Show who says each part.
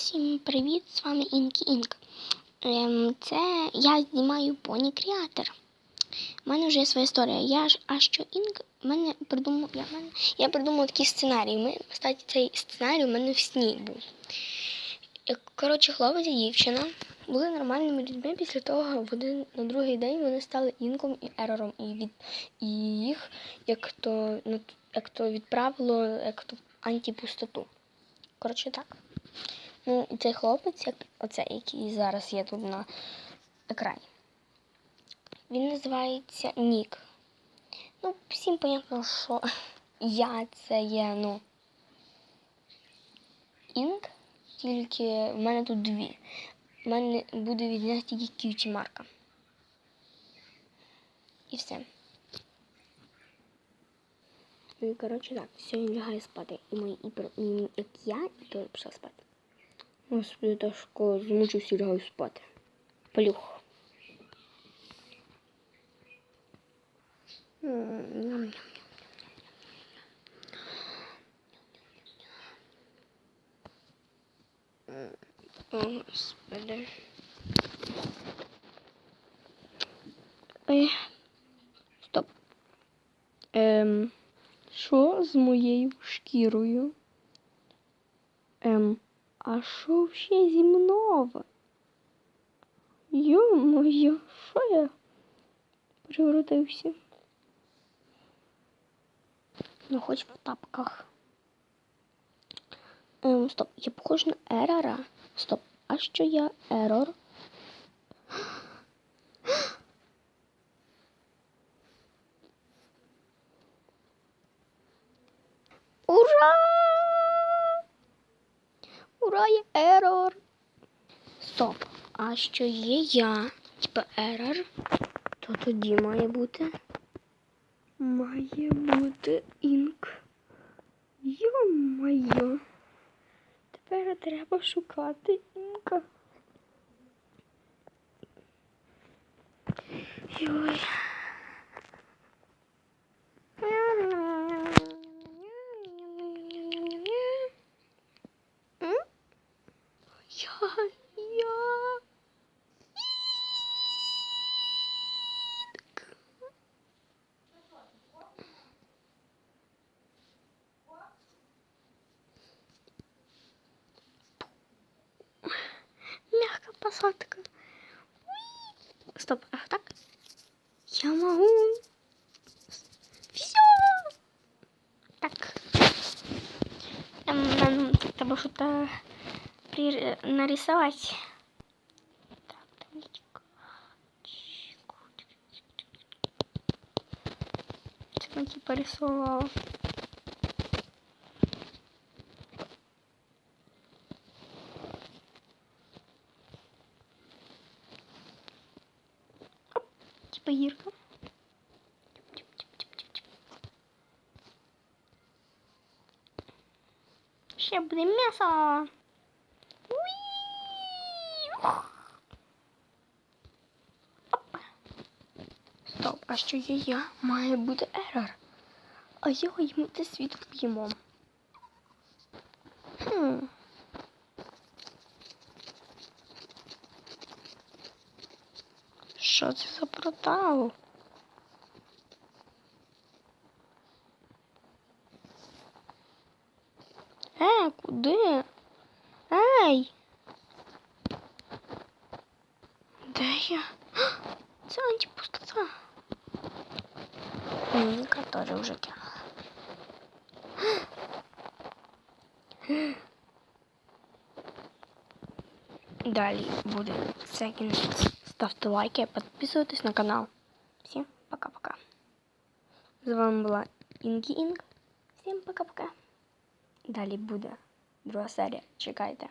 Speaker 1: Всім привіт! З вами Інкі Інк. Ем, це я знімаю Поні Кріатор. У мене вже є своя історія. Я ж а що Інк мене придумав. Я, мене, я придумав такий сценарій. Ми, кстати, цей сценарій у мене в сні був. Е, Коротше, хлопець і дівчина були нормальними людьми. Після того в один на другий день вони стали інком і ерором. І від і їх як то, ну, як то відправило як то антипустоту. Коротше так. Ну, цей хлопець, як оцей, який зараз є тут на екрані. Він називається Нік. Ну, всім понятно, що я це є, ну. Інк, тільки в мене тут дві. В мене буде від них тільки к'юті марка. І все. Ну і коротше так, сьогодні лягаю спати. І мої і, і як я, і то пішла спати. Господи, Дашко, змучився і лягаю спати. Плюх. Господи. Ой. Стоп. Ем, що з моєю шкірою? Ем, а що ще зі мною? Йо-моє, що я превратився? Ну, хоч в тапках. Ем, стоп, я похож на ерора. Стоп, а що я ерор? Ура! Ура, ерор! Стоп, а що є я? Типа ерор? То тоді має бути. Має бути інк. Йо-моє. Тепер треба шукати інка. Йой. М? Я, я. Уи. Стоп, а так? Я могу. Все. Так. Нам треба что-то при... нарисовать. Так, давайте-ка. Чику. Что-то типа рисовала. Типа гірка. Ще буде м'ясо. Стоп, а що є я? Має бути ерор. А його йому це світ вб'ємо. Хм. Що це за портал? Е, куди? Ей! Де я? Це антипустота. Ніка теж вже кинула. Далі буде все кінець. Ставте лайки, підписуйтесь на канал. Всім пока-пока. З вами була Інкі Інг. Всім пока-пока. Далі буде друга серія. Чекайте.